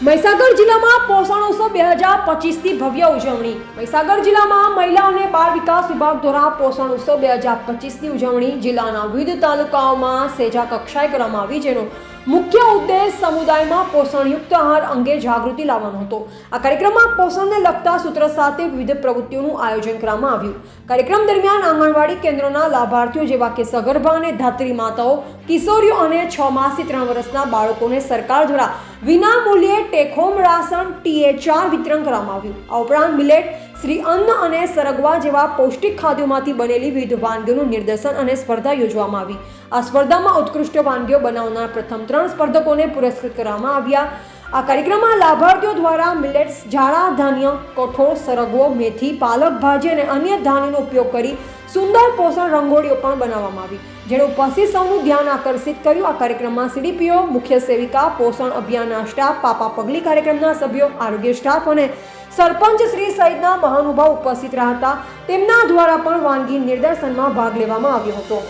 મહીસાગર જિલ્લામાં પોષણ ઉત્સવ બે હજાર પચીસની ભવ્ય ઉજવણી. મહીસાગર જિલ્લામાં મહિલા અને બાળ વિકાસ વિભાગ દ્વારા પોષણ ઉત્સવ બે હજાર પચીસની ઉજવણી જિલ્લાના વિવિધ તાલુકાઓમાં સેજા કક્ષાએ કરવામાં આવી, જેનો મુખ્ય ઉદ્દેશ સમુદાયમાં પોષણયુક્ત આહાર અંગે જાગૃતિ લાવવાનો હતો. આ કાર્યક્રમમાં પોષણને લગતા સૂત્ર સાથે વિવિધ પ્રવૃત્તિઓનું આયોજન કરવામાં આવ્યું. કાર્યક્રમ દરમિયાન આંગણવાડી કેન્દ્રોના લાભાર્થીઓ જેવા કે સગર્ભા અને ધાત્રી માતાઓ, કિશોરીઓ અને છ માસથી ત્રણ વર્ષના બાળકોને સરકાર દ્વારા વિના મૂલ્યે ટેક હોમ રાશન, ટીએ ચાર વિતરણ કરવામાં આવ્યું. આ ઉપરાંત મિલેટ શ્રી અન્ન અને સરગવા જેવા પૌષ્ટિક ખાદ્યોમાંથી બનેલી વિવિધ વાનગીઓનું નિર્દેશન અને સ્પર્ધા યોજવામાં આવી. આ સ્પર્ધામાં ઉત્કૃષ્ટ વાનગીઓ બનાવનાર પ્રથમ ત્રણ સ્પર્ધકોને પુરસ્કૃત કરવામાં આવ્યા. આ કાર્યક્રમમાં લાભાર્થીઓ દ્વારા મિલેટ્સ, ઝાડા, ધાન્ય, કઠોળ, સરગવો, મેથી, પાલક, ભાજી અને અન્ય ધાન્યનો ઉપયોગ કરી સુંદર પોષણ રંગોળીઓ પણ બનાવવામાં આવી. જેણે ઉપસ્થિત સૌનું ધ્યાન આકર્ષિત કર્યું. આ કાર્યક્રમમાં સીડીપીઓ, મુખ્ય સેવિકા, પોષણ અભિયાનના સ્ટાફ, પાપા પગલી કાર્યક્રમના સભ્યો, આરોગ્ય સ્ટાફ અને સરપંચ શ્રી સહિતના મહાનુભાવ ઉપસ્થિત રહ્યા હતા. તેમના દ્વારા પણ વાનગી નિદર્શનમાં ભાગ લેવામાં આવ્યો હતો.